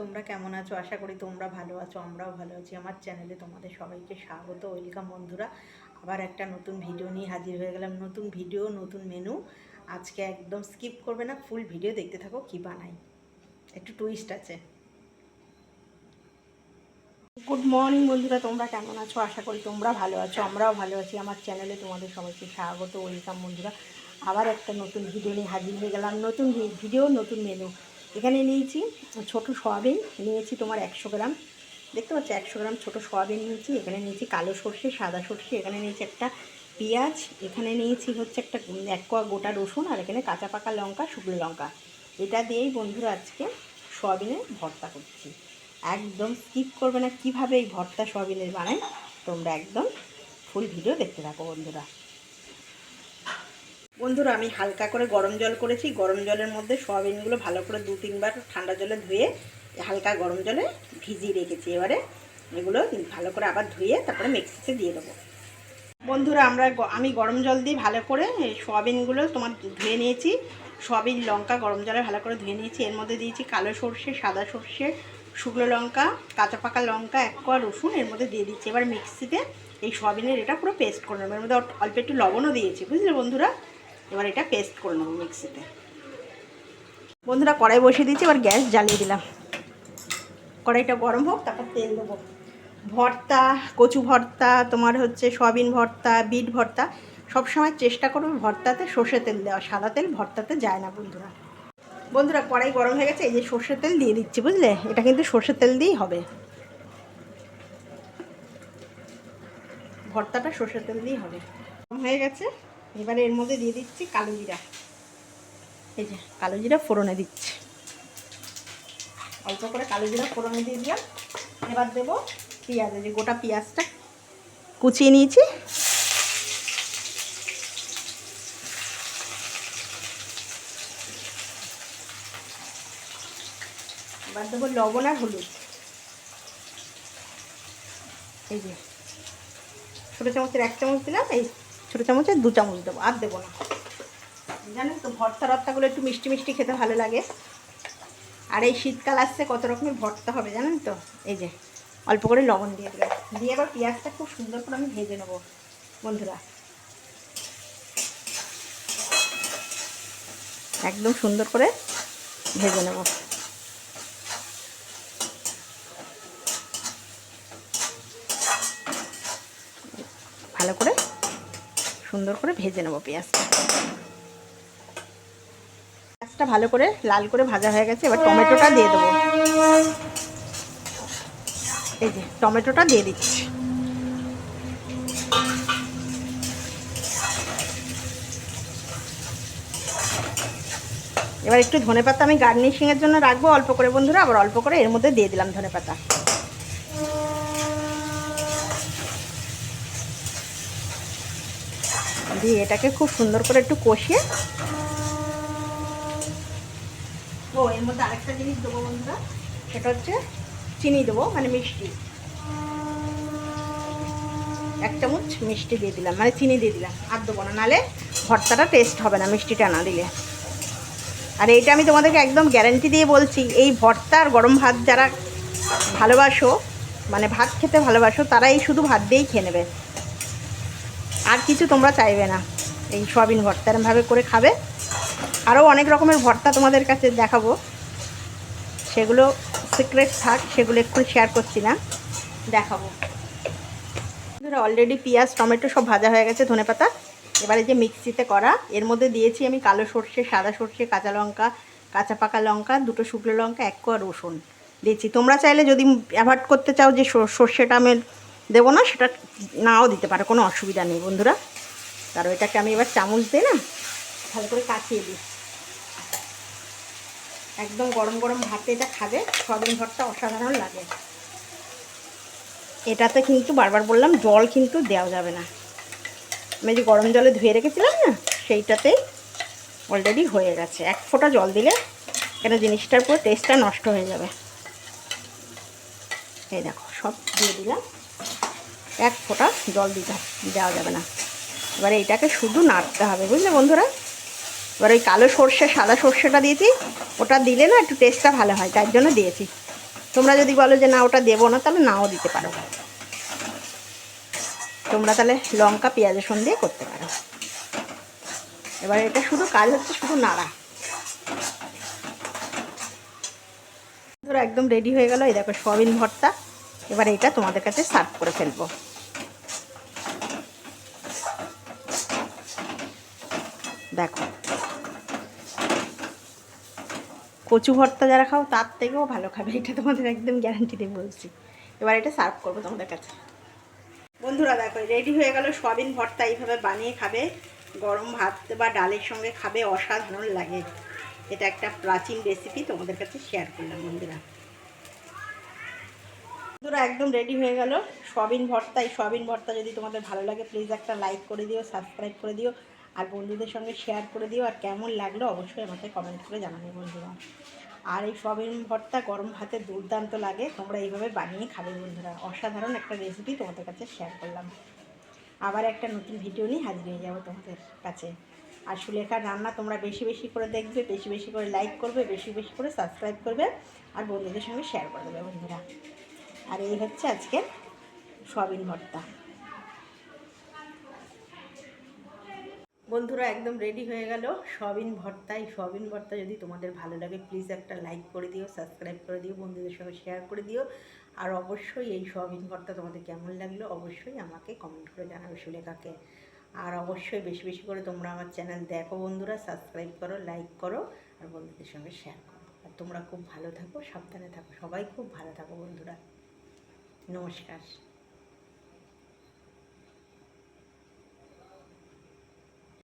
তোমরা কেমন আছো? আশা করি তোমরা ভালো আছো, আমরাও ভালো আছি। আমার চ্যানেলে তোমাদের সবাইকে স্বাগত। ওয়েলকাম বন্ধুরা। আবার একটা নতুন ভিডিও নিয়ে হাজির হয়ে গেলাম। নতুন ভিডিও নতুন মেনু আজকে একদম স্কিপ করবে না ফুল ভিডিও দেখতে থাকো কি বানাই। একটু টুইস্ট আছে। গুড মর্নিং বন্ধুরা, তোমরা কেমন আছো? আশা করি তোমরা ভালো আছো, আমরাও ভালো আছি। আমার চ্যানেলে তোমাদের সবাইকে স্বাগত। ওয়েলকাম বন্ধুরা। আবার একটা নতুন ভিডিও নিয়ে হাজির হয়ে গেলাম। নতুন ভিডিও নতুন মেনু এখানে নিয়েছি ছোট সয়াবিন, নিয়েছি তোমার একশো গ্রাম। দেখতে পাচ্ছ, একশো গ্রাম ছোট সয়াবিন নিয়েছি। এখানে নিয়েছি কালো সর্ষে, সাদা সর্ষে, এখানে নিয়েছি একটা পেঁয়াজ, এখানে নিয়েছি হচ্ছে একটা এক কোয়া গোটা রসুন আর এখানে কাঁচা পাকা লঙ্কা, শুকনো লঙ্কা। এটা দিয়েই বন্ধুরা আজকে সয়াবিনের ভর্তা করছি। একদম স্কিপ করবে না কীভাবে এই ভর্তা সয়াবিনের বানাই, তোমরা একদম ফুল ভিডিও দেখতে থাকো বন্ধুরা। বন্ধুরা, আমি হালকা করে গরম জল করেছি। গরম জলের মধ্যে সয়াবিনগুলো ভালো করে দু তিনবার ঠান্ডা জলে ধুয়ে, হালকা গরম জলে ভিজিয়ে রেখেছি এবারে। এগুলো ভালো করে আবার ধুয়ে তারপরে মিক্সিতে দিয়ে দেবো। বন্ধুরা, আমরা আমি গরম জল দিয়ে ভালো করে সয়াবিনগুলো তোমার ধুয়ে নিয়েছি। সয়াবিন, লঙ্কা গরম জলে ভালো করে ধুয়ে নিয়েছি। এর মধ্যে দিয়েছি কালো সর্ষে, সাদা সর্ষে, শুকনো লঙ্কা, কাঁচা পাকা লঙ্কা, এক কোয়া রসুন এর মধ্যে দিয়ে দিচ্ছি। এবার মিক্সিতে এই সয়াবিনের এটা পুরো পেস্ট করে নেব। এর মধ্যে অল্প একটু লবণও দিয়েছি, বুঝলে বন্ধুরা? এবার এটা পেস্ট করে নেব মিক্সিতে বন্ধুরা কড়াই বসিয়ে দিয়েছি, এবার গ্যাস জ্বালিয়ে দিলাম। কড়াইটা গরম হোক, তারপর তেল দেবো। ভর্তা, কচু ভর্তা, তোমার হচ্ছে সয়াবিন ভর্তা, বিট ভর্তা, সবসময় চেষ্টা করবে ভর্তাতে সর্ষে তেল দেওয়া। সাদা তেল ভর্তাতে যায় না বন্ধুরা। বন্ধুরা, কড়াই গরম হয়ে গেছে, এই যে সর্ষের তেল দিয়ে দিচ্ছি, বুঝলে? এটা কিন্তু সর্ষের তেল দিয়েই হবে। ভর্তাটা সর্ষের তেল দিয়েই হবে। গরম হয়ে গেছে। এবারে এর মধ্যে দিয়ে দিচ্ছি কালো জিরা। এই যে কালো জিরা ফোড়নে দিচ্ছি। অল্প করে কালো জিরা ফোড়নে দিয়ে দিলাম। এবার দেবো পেঁয়াজ। যে গোটা পেঁয়াজটা কুচিয়ে নিয়েছি। এবার দেবো লবণ আর হলুদ। এই যে ছোটো চামচের এক চামচ দিলাম, এই ছোটো চামচের দু চামচ দেবো, আর দেবো না। জানেন তো, ভর্তা রত্তাগুলো একটু মিষ্টি মিষ্টি খেতে ভালো লাগে। আর এই শীতকাল আসছে, কত রকমের ভর্তা হবে জানেন তো? এই যে, অল্প করে লবণ দিয়ে দিলাম। দিয়ে এবার পেঁয়াজটা খুব সুন্দর করে আমি ভেজে নেব, বন্ধুরা। একদম সুন্দর করে ভেজে নেব ভালো করে সুন্দর করে ভেজে নেব পেঁয়াজটা পেঁয়াজটা ভালো করে লাল করে ভাজা হয়ে গেছে, এবার টমেটোটা দিয়ে দেবো। এই যে, টমেটোটা দিয়ে দিচ্ছি। এবার একটু ধনে পাতা আমি গার্নিশিংয়ের জন্য রাখব, অল্প করে বন্ধুরা, আবার অল্প করে এর মধ্যে দিয়ে দিলাম ধনে পাতা দিয়ে এটাকে খুব সুন্দর করে একটু কষিয়ে ও, এর মধ্যে আরেকটা জিনিস দেবো বন্ধুরা, সেটা হচ্ছে চিনি দেবো মানে মিষ্টি। এক চামচ মিষ্টি দিয়ে দিলাম মানে চিনি দিয়ে দিলাম, আর দেবো না নাহলে ভর্তাটা টেস্ট হবে না, মিষ্টিটা না দিলে। আর এইটা আমি তোমাদেরকে একদম গ্যারেন্টি দিয়ে বলছি, এই ভর্তা আর গরম ভাত যারা ভালোবাসো মানে ভাত খেতে ভালোবাসো তারা এই শুধু ভাত দিয়েই খেয়ে নেবে। আর কিছু তোমরা চাইবে না। এই সয়াবিন ভর্তা এরমভাবে করে খাবে। আরও অনেক রকমের ভর্তা তোমাদের কাছে দেখাবো। সেগুলো সিক্রেট থাক, সেগুলো একটু শেয়ার করছি না। দেখাবো। অলরেডি পেঁয়াজ, টমেটো সব ভাজা হয়ে গেছে ধনেপাতা এবারে যে মিক্সিতে করা, এর মধ্যে দিয়েছি আমি কালো সর্ষে, সাদা সর্ষে, কাঁচা লঙ্কা, কাঁচা পাকা লঙ্কা, দুটো শুকনো লঙ্কা, এক কোয়া রসুন। দিয়েছি। তোমরা চাইলে যদি অ্যাভয়েড করতে চাও যে সর- সর্ষেটা আমি দেবো না, সেটা নাও দিতে পারো, কোনো অসুবিধা নেই বন্ধুরা। কারণ এটাকে আমি এবার চামচ দিয়ে না ভালো করে কাটিয়ে দিই। একদম গরম গরম ভাতে এটা খাবে, সয়াবিন ভর্তা অসাধারণ লাগে। এটাতে কিন্তু বারবার বললাম, জল কিন্তু দেওয়া যাবে না। আমি যে গরম জলে ধুয়ে রেখেছিলাম না, সেইটাতে অলরেডি হয়ে গেছে। এক ফোঁটা জল দিলে কেন জিনিসটার পুরো টেস্টটা নষ্ট হয়ে যাবে। এই দেখো, সব দিয়ে দিলাম। এক ফোঁটা জল দিতে দেওয়া যাবে না। এবারে এটাকে শুধু নাড়তে হবে, বুঝলে বন্ধুরা? এবার ওই কালো সর্ষে, সাদা সর্ষেটা দিয়েছি, ওটা দিলে না একটু টেস্টটা ভালো হয়, তার জন্য দিয়েছি। তোমরা যদি বলো যে না, ওটা দেবো না, তাহলে নাও দিতে পারো। তোমরা তাহলে লঙ্কা, পেঁয়াজ, রসুন দিয়ে করতে পারো। এবার এটা শুধু কাজ হচ্ছে শুধু নাড়া। ধরো একদম রেডি হয়ে গেল। এই দেখো, সয়াবিন ভর্তা। এবার এটা তোমাদের কাছে সার্ভ করে ফেলব। দেখো। কচু ভর্তা যারা খাও, তার থেকেও ভালো খাবে, এটা তোমাদের একদম গ্যারান্টি দিয়ে বলছি। এবার এটা সার্ভ করব তোমাদের কাছে। বন্ধুরা, দেখো রেডি হয়ে গেল সয়াবিন ভর্তা, এইভাবে বানিয়ে খাবে। গরম ভাত বা ডালের সঙ্গে খাবে, অসাধারণ লাগে। এটা একটা প্রাচীন রেসিপি তোমাদের কাছে শেয়ার করলাম বন্ধুরা। বন্ধুরা একদম রেডি হয়ে গেল। সয়াবিন ভর্তা, এই সয়াবিন ভর্তা যদি তোমাদের ভালো লাগে প্লিজ একটা লাইক করে দিও সাবস্ক্রাইব করে দিও, আর বন্ধুদের সঙ্গে শেয়ার করে দিও, আর কেমন লাগল অবশ্যই আমাকে কমেন্ট করে জানাবে বন্ধুরা। আর এই সয়াবিন ভর্তা গরম ভাতে দুর্দান্ত লাগে, তোমরা এইভাবে বানিয়ে খাবে বন্ধুরা। অসাধারণ একটা রেসিপি তোমাদের কাছে শেয়ার করলাম। আবার একটা নতুন ভিডিও নিয়ে হাজির হয়ে যাব তোমাদের কাছে। আর সুলেখার রান্না তোমরা বেশি বেশি করে দেখবে, বেশি বেশি করে লাইক করবে, বেশি বেশি করে সাবস্ক্রাইব করবে, আর বন্ধুদের সঙ্গে শেয়ার করে দেবে বন্ধুরা। আর এই হচ্ছে আজকে সয়াবিন ভর্তা। বন্ধুরা, একদম রেডি হয়ে গেল সয়াবিন ভর্তা। এই সয়াবিন ভর্তা যদি তোমাদের ভালো লাগে প্লিজ একটা লাইক করে দিও সাবস্ক্রাইব করে দিও, বন্ধুদের সঙ্গে শেয়ার করে দিও। আর অবশ্যই এই সয়াবিন ভর্তা তোমাদের কেমন লাগল, অবশ্যই আমাকে কমেন্ট করে জানাবে সুলেখাকে। আর অবশ্যই বেশি বেশি করে তোমরা আমার চ্যানেল দেখো বন্ধুরা সাবস্ক্রাইব করো লাইক করো, আর বন্ধুদের সঙ্গে শেয়ার করো। আর তোমরা খুব ভালো থাকো, সাবধানে থাকো, সবাই খুব ভালো থাকো বন্ধুরা। নমস্কার।